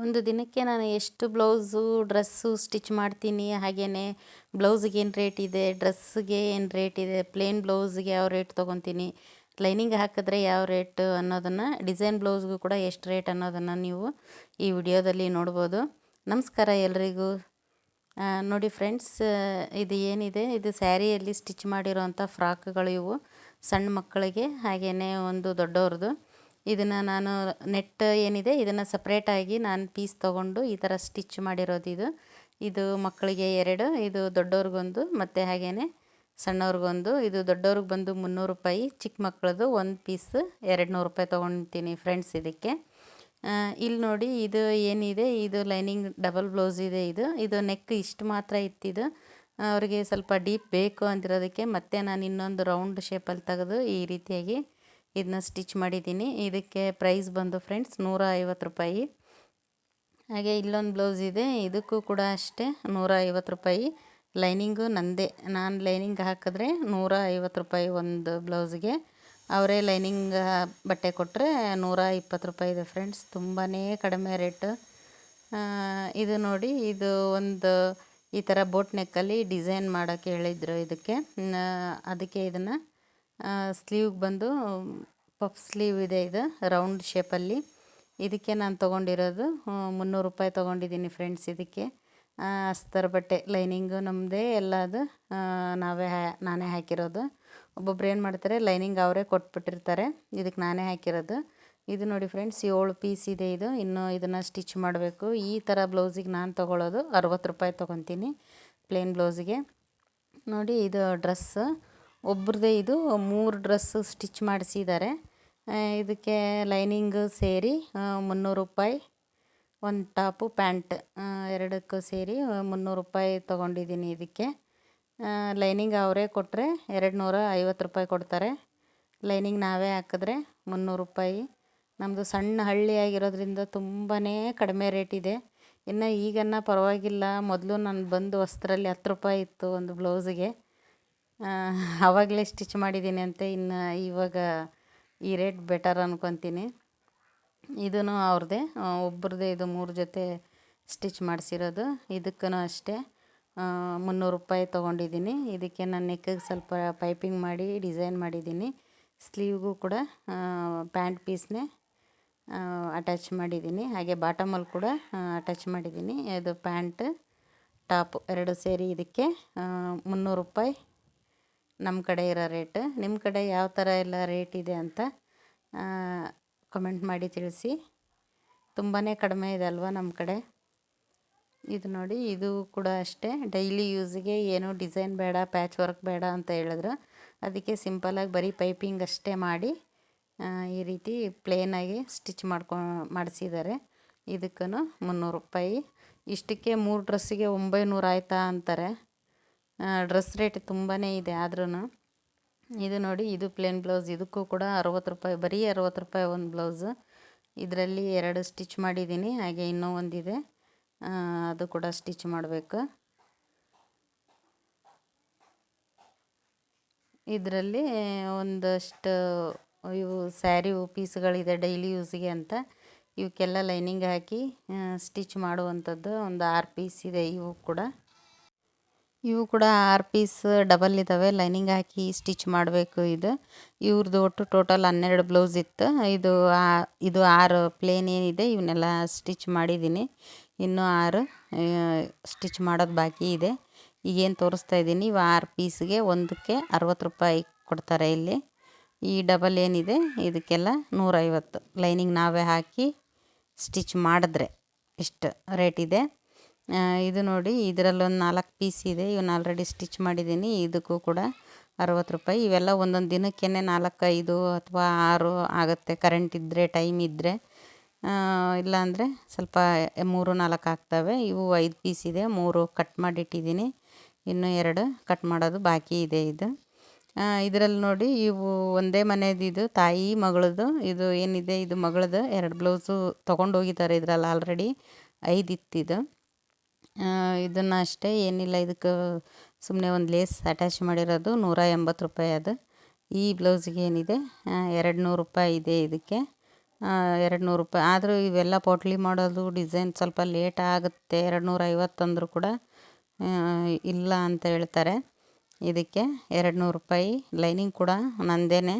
ಒಂದು ದಿನಕ್ಕೆ ನಾನು ಎಷ್ಟು ಬ್ಲೌಸು, ಡ್ರೆಸ್ಸು ಸ್ಟಿಚ್ ಮಾಡ್ತೀನಿ ಹಾಗೆಯೇ ಬ್ಲೌಸಿಗೆ ಏನು ರೇಟ್ ಇದೆ, ಡ್ರೆಸ್ಸಿಗೆ ಏನು ರೇಟ್ ಇದೆ, ಪ್ಲೇನ್ ಬ್ಲೌಸ್ಗೆ ಯಾವ ರೇಟ್ ತೊಗೊತೀನಿ, ಲೈನಿಂಗ್ ಹಾಕಿದ್ರೆ ಯಾವ ರೇಟ್ ಅನ್ನೋದನ್ನು, ಡಿಸೈನ್ ಬ್ಲೌಸ್ಗೂ ಕೂಡ ಎಷ್ಟು ರೇಟ್ ಅನ್ನೋದನ್ನು ನೀವು ಈ ವಿಡಿಯೋದಲ್ಲಿ ನೋಡ್ಬೋದು. ನಮಸ್ಕಾರ ಎಲ್ರಿಗೂ. ನೋಡಿ ಫ್ರೆಂಡ್ಸ್, ಇದು ಏನಿದೆ? ಇದು ಸ್ಯಾರಿಯಲ್ಲಿ ಸ್ಟಿಚ್ ಮಾಡಿರೋವಂಥ ಫ್ರಾಕ್ಗಳು ಇವು, ಸಣ್ಣ ಮಕ್ಕಳಿಗೆ ಹಾಗೆಯೇ ಒಂದು ದೊಡ್ಡವ್ರದ್ದು. ಇದನ್ನು ನಾನು ನೆಟ್ ಏನಿದೆ, ಇದನ್ನು ಸಪ್ರೇಟಾಗಿ ನಾನು ಪೀಸ್ ತೊಗೊಂಡು ಈ ಥರ ಸ್ಟಿಚ್ ಮಾಡಿರೋದು ಇದು. ಇದು ಮಕ್ಕಳಿಗೆ ಎರಡು, ಇದು ದೊಡ್ಡವ್ರಿಗೊಂದು ಮತ್ತು ಹಾಗೇ ಸಣ್ಣವ್ರಿಗೊಂದು ಇದು ದೊಡ್ಡವ್ರಿಗೆ ಬಂದು ಮುನ್ನೂರು ರೂಪಾಯಿ ಚಿಕ್ಕ ಮಕ್ಕಳದು ಒಂದು ಪೀಸ್ ಎರಡು ನೂರು ರೂಪಾಯಿ ತೊಗೊಳ್ತೀನಿ ಫ್ರೆಂಡ್ಸ್ ಇದಕ್ಕೆ. ಇಲ್ಲಿ ನೋಡಿ ಇದು ಏನಿದೆ, ಇದು ಲೈನಿಂಗ್ ಡಬಲ್ ಬ್ಲೌಸ್ ಇದೆ ಇದು. ಇದು ನೆಕ್ ಇಷ್ಟು ಮಾತ್ರ ಇತ್ತಿದು. ಅವರಿಗೆ ಸ್ವಲ್ಪ ಡೀಪ್ ಬೇಕು ಅಂತಿರೋದಕ್ಕೆ ಮತ್ತೆ ನಾನು ಇನ್ನೊಂದು ರೌಂಡ್ ಶೇಪಲ್ಲಿ ತೆಗೆದು ಈ ರೀತಿಯಾಗಿ ಇದನ್ನ ಸ್ಟಿಚ್ ಮಾಡಿದ್ದೀನಿ. ಇದಕ್ಕೆ ಪ್ರೈಸ್ ಬಂದು ಫ್ರೆಂಡ್ಸ್ ನೂರ ಐವತ್ತು ರೂಪಾಯಿ. ಹಾಗೆ ಇಲ್ಲೊಂದು ಬ್ಲೌಸ್ ಇದೆ. ಇದಕ್ಕೂ ಕೂಡ ಅಷ್ಟೇ ನೂರ ಐವತ್ತು ರೂಪಾಯಿ. ಲೈನಿಂಗು ನಂದೇ. ನಾನು ಲೈನಿಂಗ್ ಹಾಕಿದ್ರೆ ನೂರ ಐವತ್ತು ರೂಪಾಯಿ ಒಂದು ಬ್ಲೌಸ್ಗೆ. ಅವರೇ ಲೈನಿಂಗ್ ಬಟ್ಟೆ ಕೊಟ್ಟರೆ ನೂರ ಇಪ್ಪತ್ತು ರೂಪಾಯಿ ಇದೆ ಫ್ರೆಂಡ್ಸ್. ತುಂಬಾ ಕಡಿಮೆ ರೇಟ್. ಇದು ನೋಡಿ, ಇದು ಒಂದು ಈ ಥರ ಬೋಟ್ ನೆಕ್ಕಲ್ಲಿ ಡಿಸೈನ್ ಮಾಡೋಕ್ಕೆ ಹೇಳಿದ್ರು ಇದಕ್ಕೆ. ಅದಕ್ಕೆ ಇದನ್ನು ಸ್ಲೀವ್ಗೆ ಬಂದು ಪಫ್ ಸ್ಲೀವ್ ಇದೆ ಇದು ರೌಂಡ್ ಶೇಪಲ್ಲಿ ಇದಕ್ಕೆ ನಾನು ತೊಗೊಂಡಿರೋದು ಮುನ್ನೂರು ರೂಪಾಯಿ ತೊಗೊಂಡಿದ್ದೀನಿ ಫ್ರೆಂಡ್ಸ್ ಇದಕ್ಕೆ. ಅಸ್ತರ ಬಟ್ಟೆ ಲೈನಿಂಗು ನಮ್ಮದೇ ಎಲ್ಲ ಅದು ನಾವೇ ಹ್ಯಾ ನಾನೇ ಹಾಕಿರೋದು. ಒಬ್ಬೊಬ್ರು ಏನು ಮಾಡ್ತಾರೆ ಲೈನಿಂಗ್ ಅವರೇ ಕೊಟ್ಬಿಟ್ಟಿರ್ತಾರೆ, ಇದಕ್ಕೆ ನಾನೇ ಹಾಕಿರೋದು. ಇದು ನೋಡಿ ಫ್ರೆಂಡ್ಸ್ ಏಳು ಪೀಸ್ ಇದೆ ಇದು, ಇನ್ನು ಇದನ್ನು ಸ್ಟಿಚ್ ಮಾಡಬೇಕು. ಈ ಥರ ಬ್ಲೌಸಿಗೆ ನಾನು ತೊಗೊಳ್ಳೋದು ಅರವತ್ತು ರೂಪಾಯಿ ತೊಗೊತೀನಿ ಪ್ಲೇನ್ ಬ್ಲೌಸಿಗೆ. ನೋಡಿ ಇದು ಡ್ರೆಸ್ ಒಬ್ರದ್ದೇ ಇದು ಮೂರು ಡ್ರೆಸ್ಸು ಸ್ಟಿಚ್ ಮಾಡಿಸಿದ್ದಾರೆ. ಇದಕ್ಕೆ ಲೈನಿಂಗು ಸೇರಿ ಮುನ್ನೂರು ರೂಪಾಯಿ ಒಂದು ಟಾಪು ಪ್ಯಾಂಟ್ ಎರಡಕ್ಕೂ ಸೇರಿ ಮುನ್ನೂರು ರೂಪಾಯಿ ತೊಗೊಂಡಿದ್ದೀನಿ ಇದಕ್ಕೆ. ಲೈನಿಂಗ್ ಅವರೇ ಕೊಟ್ಟರೆ ಎರಡು ನೂರ ಐವತ್ತು ರೂಪಾಯಿ ಕೊಡ್ತಾರೆ. ಲೈನಿಂಗ್ ನಾವೇ ಹಾಕಿದ್ರೆ ಮುನ್ನೂರು ರೂಪಾಯಿ. ನಮ್ಮದು ಸಣ್ಣ ಹಳ್ಳಿ ಆಗಿರೋದ್ರಿಂದ ತುಂಬಾ ಕಡಿಮೆ ರೇಟ್ ಇದೆ. ಇನ್ನು ಈಗನ್ನ ಪರವಾಗಿಲ್ಲ. ಮೊದಲು ನಾನು ಬಂದು ವಸ್ತ್ರಲ್ಲಿ ಹತ್ತು ರೂಪಾಯಿ ಇತ್ತು ಒಂದು ಬ್ಲೌಸಿಗೆ. ಆವಾಗಲೇ ಸ್ಟಿಚ್ ಮಾಡಿದ್ದೀನಿ ಅಂತ. ಇನ್ನು ಇವಾಗ ಈ ರೇಟ್ ಬೆಟರ್ ಅನ್ಕೊತೀನಿ. ಇದೂ ಅವ್ರದ್ದೇ ಒಬ್ರದ್ದೇ ಇದು ಮೂರು ಜೊತೆ ಸ್ಟಿಚ್ ಮಾಡಿಸಿರೋದು. ಇದಕ್ಕೂ ಅಷ್ಟೇ. ಮುನ್ನೂರು ರೂಪಾಯಿ ತೊಗೊಂಡಿದ್ದೀನಿ. ಇದಕ್ಕೆ ನಾನು ನೆಕ್ಕಿಗೆ ಸ್ವಲ್ಪ ಪೈಪಿಂಗ್ ಮಾಡಿ ಡಿಸೈನ್ ಮಾಡಿದ್ದೀನಿ. ಸ್ಲೀವ್ಗೂ ಕೂಡ ಪ್ಯಾಂಟ್ ಪೀಸ್ನೇ ಅಟ್ಯಾಚ್ ಮಾಡಿದ್ದೀನಿ. ಹಾಗೆ ಬಾಟಮಲ್ಲಿ ಕೂಡ ಅಟ್ಯಾಚ್ ಮಾಡಿದ್ದೀನಿ. ಇದು ಪ್ಯಾಂಟ್ ಟಾಪ್ ಎರಡು ಸೇರಿ ಇದಕ್ಕೆ ಮುನ್ನೂರು ರೂಪಾಯಿ ನಮ್ಮ ಕಡೆ ಇರೋ ರೇಟ್. ನಿಮ್ಮ ಕಡೆ ಯಾವ ಥರ ಎಲ್ಲ ರೇಟ್ ಇದೆ ಅಂತ ಕಮೆಂಟ್ ಮಾಡಿ ತಿಳಿಸಿ. ತುಂಬಾ ಕಡಿಮೆ ಇದೆ ಅಲ್ವಾ ನಮ್ಮ ಕಡೆ? ಇದು ನೋಡಿ, ಇದು ಕೂಡ ಅಷ್ಟೇ. ಡೈಲಿ ಯೂಸಿಗೆ ಏನು ಡಿಸೈನ್ ಬೇಡ ಪ್ಯಾಚ್ ವರ್ಕ್ ಬೇಡ ಅಂತ ಹೇಳಿದ್ರು. ಅದಕ್ಕೆ ಸಿಂಪಲಾಗಿ ಬರೀ ಪೈಪಿಂಗ್ ಅಷ್ಟೇ ಮಾಡಿ ಈ ರೀತಿ ಪ್ಲೇನಾಗಿ ಸ್ಟಿಚ್ ಮಾಡ್ಕೊ, ಮಾಡಿಸಿದ್ದಾರೆ. ಇದಕ್ಕೂ ಮುನ್ನೂರು ರೂಪಾಯಿ. ಇಷ್ಟಕ್ಕೆ ಮೂರು ಡ್ರೆಸ್ಸಿಗೆ ಒಂಬೈನೂರು ಆಯ್ತಾ ಅಂತಾರೆ. ಡ್ರೆಸ್ ರೇಟ್ ತುಂಬಾ ಇದೆ ಆದ್ರೂ ಇದು ನೋಡಿ, ಇದು ಪ್ಲೇನ್ ಬ್ಲೌಸ್ ಇದಕ್ಕೂ ಕೂಡ ಅರವತ್ತು ರೂಪಾಯಿ, ಬರೀ ಅರವತ್ತು ರೂಪಾಯಿ ಒಂದು ಬ್ಲೌಸು ಇದರಲ್ಲಿ ಎರಡು ಸ್ಟಿಚ್ ಮಾಡಿದ್ದೀನಿ, ಹಾಗೆ ಇನ್ನೂ ಒಂದಿದೆ. ಅದು ಕೂಡ ಸ್ಟಿಚ್ ಮಾಡಬೇಕು. ಇದರಲ್ಲಿ ಒಂದಷ್ಟು ಇವು ಸ್ಯಾರಿ ಪೀಸ್ಗಳಿದೆ ಡೈಲಿ ಯೂಸ್ಗೆ ಅಂತ. ಇವಕ್ಕೆಲ್ಲ ಲೈನಿಂಗ್ ಹಾಕಿ ಸ್ಟಿಚ್ ಮಾಡುವಂಥದ್ದು ಒಂದು ಆರು ಪೀಸ್ ಇದೆ ಇವು ಕೂಡ. ಇವು ಕೂಡ ಆರು ಪೀಸ್ ಡಬಲ್ ಇದ್ದಾವೆ ಲೈನಿಂಗ್ ಹಾಕಿ ಸ್ಟಿಚ್ ಮಾಡಬೇಕು ಇದು. ಇವ್ರದ್ದು ಒಟ್ಟು ಟೋಟಲ್ ಹನ್ನೆರಡು ಬ್ಲೌಸ್ ಇತ್ತು. ಇದು ಇದು ಆರು ಪ್ಲೇನ್ ಏನಿದೆ, ಇವನ್ನೆಲ್ಲ ಸ್ಟಿಚ್ ಮಾಡಿದ್ದೀನಿ. ಇನ್ನೂ ಆರು ಸ್ಟಿಚ್ ಮಾಡೋದು ಬಾಕಿ ಇದೆ. ಈಗೇನು ತೋರಿಸ್ತಾ ಇದ್ದೀನಿ. ಇವು ಆರು ಪೀಸ್ಗೆ ಒಂದಕ್ಕೆ ಅರವತ್ತು ರೂಪಾಯಿ ಕೊಡ್ತಾರೆ ಇಲ್ಲಿ. ಈ ಡಬಲ್ ಏನಿದೆ, ಇದಕ್ಕೆಲ್ಲ ನೂರೈವತ್ತು. ಲೈನಿಂಗ್ ನಾವೇ ಹಾಕಿ ಸ್ಟಿಚ್ ಮಾಡಿದ್ರೆ ಇಷ್ಟು ರೇಟ್ ಇದೆ. ಇದು ನೋಡಿ ಇದರಲ್ಲೊಂದು ನಾಲ್ಕು ಪೀಸ್ ಇದೆ. ಇವನ್ನ ಆಲ್ರೆಡಿ ಸ್ಟಿಚ್ ಮಾಡಿದ್ದೀನಿ ಇದಕ್ಕೂ ಕೂಡ ಅರವತ್ತು ರೂಪಾಯಿ. ಇವೆಲ್ಲ ಒಂದೊಂದು ದಿನಕ್ಕೇ ನಾಲ್ಕು, ಐದು ಅಥವಾ ಆರು ಆಗುತ್ತೆ. ಕರೆಂಟ್ ಇದ್ದರೆ ಟೈಮ್ ಇದ್ದರೆ ಇಲ್ಲಾಂದರೆ ಸ್ವಲ್ಪ ಮೂರು, ನಾಲ್ಕು ಆಗ್ತವೆ. ಇವು ಐದು ಪೀಸ್ ಇದೆ. ಮೂರು ಕಟ್ ಮಾಡಿಟ್ಟಿದ್ದೀನಿ ಇನ್ನೂ ಎರಡು ಕಟ್ ಮಾಡೋದು ಬಾಕಿ ಇದೆ ಇದು. ಇದರಲ್ಲಿ ನೋಡಿ, ಇವು ಒಂದೇ ಮನೆಯದು ಇದು, ತಾಯಿ ಮಗಳದು. ಇದು ಏನಿದೆ? ಇದು ಮಗಳದು. ಎರಡು ಬ್ಲೌಸು ತೊಗೊಂಡೋಗಿದ್ದಾರೆ ಇದರಲ್ಲಿ ಆಲ್ರೆಡಿ ಐದು ಇತ್ತಿದು. ಇದನ್ನು ಅಷ್ಟೇ, ಏನಿಲ್ಲ, ಇದಕ್ಕೆ ಸುಮ್ಮನೆ ಒಂದು ಲೇಸ್ ಅಟ್ಯಾಚ್ ಮಾಡಿರೋದು ನೂರ ಎಂಬತ್ತು ರೂಪಾಯಿ ಅದು. ಈ ಬ್ಲೌಸಿಗೆ ಏನಿದೆ ಎರಡು ನೂರು ರೂಪಾಯಿ ಇದೆ ಇದಕ್ಕೆ. ಎರಡು ನೂರು ರೂಪಾಯಿ, ಆದರೂ ಇವೆಲ್ಲ ಪೋಟ್ಲಿ ಮಾಡೋದು ಡಿಸೈನ್ ಸ್ವಲ್ಪ ಲೇಟ್ ಆಗುತ್ತೆ ಎರಡು ನೂರ ಕೂಡ ಇಲ್ಲ ಅಂತ ಹೇಳ್ತಾರೆ. ಇದಕ್ಕೆ ಎರಡು ನೂರು ರೂಪಾಯಿ, ಲೈನಿಂಗ್ ಕೂಡ ನಂದೇನೆ.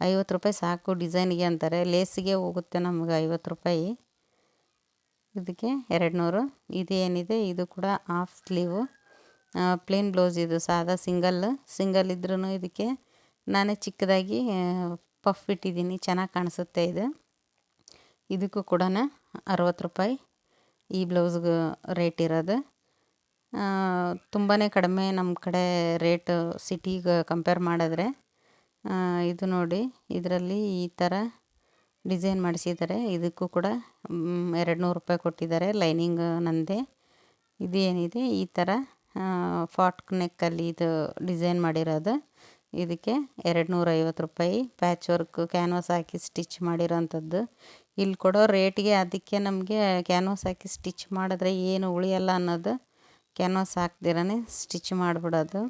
ಐವತ್ತು ರೂಪಾಯಿ ಸಾಕು ಡಿಸೈನಿಗೆ ಅಂತಾರೆ. ಲೇಸಿಗೆ ಹೋಗುತ್ತೆ ನಮ್ಗೆ ಐವತ್ತು ರೂಪಾಯಿ. ಇದಕ್ಕೆ ಎರಡು ನೂರು ಏನಿದೆ ಇದು ಕೂಡ ಹಾಫ್ ಸ್ಲೀವು ಪ್ಲೇನ್ ಬ್ಲೌಸ್ ಇದು, ಸಾದಾ ಸಿಂಗಲ್ ಸಿಂಗಲ್ ಇದ್ರೂ ಇದಕ್ಕೆ ನಾನೇ ಚಿಕ್ಕದಾಗಿ ಪಫ್ ಇಟ್ಟಿದ್ದೀನಿ. ಚೆನ್ನಾಗಿ ಕಾಣಿಸುತ್ತೆ ಇದು. ಇದಕ್ಕೂ ಕೂಡ ಅರವತ್ತು ರೂಪಾಯಿ ಈ ಬ್ಲೌಸ್ಗೆ ರೇಟ್ ಇರೋದು. ತುಂಬಾ ಕಡಿಮೆ ನಮ್ಮ ಕಡೆ ರೇಟ್ ಸಿಟಿಗೆ ಕಂಪೇರ್ ಮಾಡಿದ್ರೆ. ಇದು ನೋಡಿ, ಇದರಲ್ಲಿ ಈ ಥರ ಡಿಸೈನ್ ಮಾಡಿಸಿದ್ದಾರೆ. ಇದಕ್ಕೂ ಕೂಡ ಎರಡು ನೂರು ರೂಪಾಯಿ ಕೊಟ್ಟಿದ್ದಾರೆ. ಲೈನಿಂಗ್ ನಂದೆ. ಏನಿದೆ ಈ ಥರ ಫಾಟ್ ನೆಕ್ಕಲ್ಲಿ ಇದು ಡಿಸೈನ್ ಮಾಡಿರೋದು. ಇದಕ್ಕೆ ಎರಡು ನೂರ ಐವತ್ತು ರೂಪಾಯಿ ಪ್ಯಾಚ್ ವರ್ಕ್, ಕ್ಯಾನ್ವಾಸ್ ಹಾಕಿ ಸ್ಟಿಚ್ ಮಾಡಿರೋಂಥದ್ದು. ಇಲ್ಲಿ ಕೊಡೋ ರೇಟ್ಗೆ ಅದಕ್ಕೆ ನಮಗೆ ಕ್ಯಾನ್ವಾಸ್ ಹಾಕಿ ಸ್ಟಿಚ್ ಮಾಡಿದ್ರೆ ಏನು ಉಳಿಯಲ್ಲ ಅನ್ನೋದು ಕ್ಯಾನ್ವಾಸ್ ಹಾಕ್ದಿರೇ ಸ್ಟಿಚ್ ಮಾಡಿಬಿಡೋದು.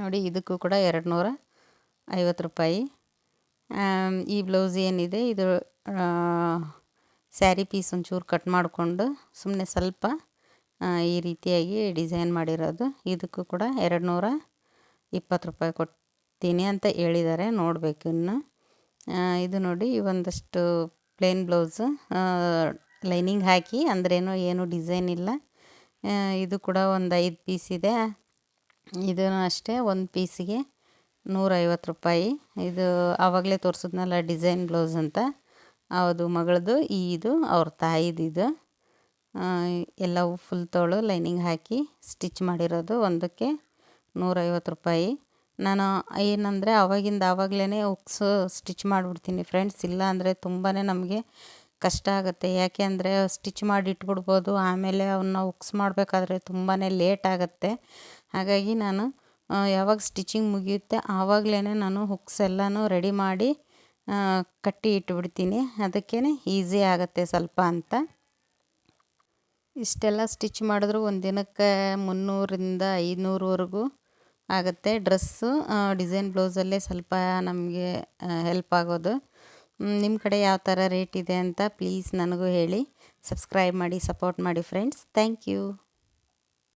ನೋಡಿ, ಇದಕ್ಕೂ ಕೂಡ ಎರಡು ನೂರ ಐವತ್ತು ರೂಪಾಯಿ. ಈ ಬ್ಲೌಸ್ ಏನಿದೆ, ಇದು ಸ್ಯಾರಿ ಪೀಸ್ ಒಂಚೂರು ಕಟ್ ಮಾಡಿಕೊಂಡು ಸುಮ್ಮನೆ ಸ್ವಲ್ಪ ಈ ರೀತಿಯಾಗಿ ಡಿಸೈನ್ ಮಾಡಿರೋದು. ಇದಕ್ಕೂ ಕೂಡ ಎರಡು ನೂರ ಇಪ್ಪತ್ತು ರೂಪಾಯಿ ಕೊಡ್ತೀನಿ ಅಂತ ಹೇಳಿದ್ದಾರೆ. ನೋಡಬೇಕು ಇನ್ನು. ಇದು ನೋಡಿ, ಒಂದಷ್ಟು ಪ್ಲೇನ್ ಬ್ಲೌಸು ಲೈನಿಂಗ್ ಹಾಕಿ, ಅಂದ್ರೇನು ಏನು ಡಿಸೈನ್ ಇಲ್ಲ. ಇದು ಕೂಡ ಒಂದು ಐದು ಪೀಸ್ ಇದೆ. ಇದನ್ನು ಅಷ್ಟೇ ಒಂದು ಪೀಸಿಗೆ ನೂರೈವತ್ತು ರೂಪಾಯಿ. ಇದು ಆವಾಗಲೇ ತೋರಿಸಿದ್ನಲ್ಲ, ಡಿಸೈನ್ ಬ್ಲೌಸ್ ಅಂತ. ಅದು ಮಗಳದು ಇದು ಅವ್ರ ತಾಯಿದು ಇದು. ಎಲ್ಲವೂ ಫುಲ್ ತೋಳು ಲೈನಿಂಗ್ ಹಾಕಿ ಸ್ಟಿಚ್ ಮಾಡಿರೋದು ಒಂದಕ್ಕೆ ನೂರೈವತ್ತು ರೂಪಾಯಿ. ನಾನು ಏನಂದರೆ ಆವಾಗಿಂದ ಆವಾಗಲೇ ಉಕ್ಸು ಸ್ಟಿಚ್ ಮಾಡಿಬಿಡ್ತೀನಿ ಫ್ರೆಂಡ್ಸ್ ಇಲ್ಲ ಅಂದರೆ ತುಂಬಾ ನಮಗೆ ಕಷ್ಟ ಆಗುತ್ತೆ. ಯಾಕೆ ಅಂದರೆ ಸ್ಟಿಚ್ ಮಾಡಿ ಇಟ್ಬಿಡ್ಬೋದು ಆಮೇಲೆ ಅವನ್ನ ಉಕ್ಸ್ ಮಾಡಬೇಕಾದ್ರೆ ತುಂಬಾ ಲೇಟ್ ಆಗುತ್ತೆ. ಹಾಗಾಗಿ ನಾನು ಯಾವಾಗ ಸ್ಟಿಚಿಂಗ್ ಮುಗಿಯುತ್ತೆ ಆವಾಗಲೇ ನಾನು ಹುಕ್ಸ್ ಎಲ್ಲನೂ ರೆಡಿ ಮಾಡಿ ಕಟ್ಟಿ ಇಟ್ಬಿಡ್ತೀನಿ. ಅದಕ್ಕೇ ಈಸಿ ಆಗುತ್ತೆ ಸ್ವಲ್ಪ ಅಂತ. ಇಷ್ಟೆಲ್ಲ ಸ್ಟಿಚ್ ಮಾಡಿದ್ರು ಒಂದು ದಿನಕ್ಕೆ ಮುನ್ನೂರಿಂದ ಐನೂರವರೆಗೂ ಆಗುತ್ತೆ ಡ್ರೆಸ್ಸು. ಡಿಸೈನ್ ಬ್ಲೌಸಲ್ಲೇ ಸ್ವಲ್ಪ ನಮಗೆ ಹೆಲ್ಪ್ ಆಗೋದು. ನಿಮ್ಮ ಕಡೆ ಯಾವ ಥರ ರೇಟ್ ಇದೆ ಅಂತ ಪ್ಲೀಸ್ ನನಗೂ ಹೇಳಿ. ಸಬ್ಸ್ಕ್ರೈಬ್ ಮಾಡಿ ಸಪೋರ್ಟ್ ಮಾಡಿ ಫ್ರೆಂಡ್ಸ್ ಥ್ಯಾಂಕ್ ಯು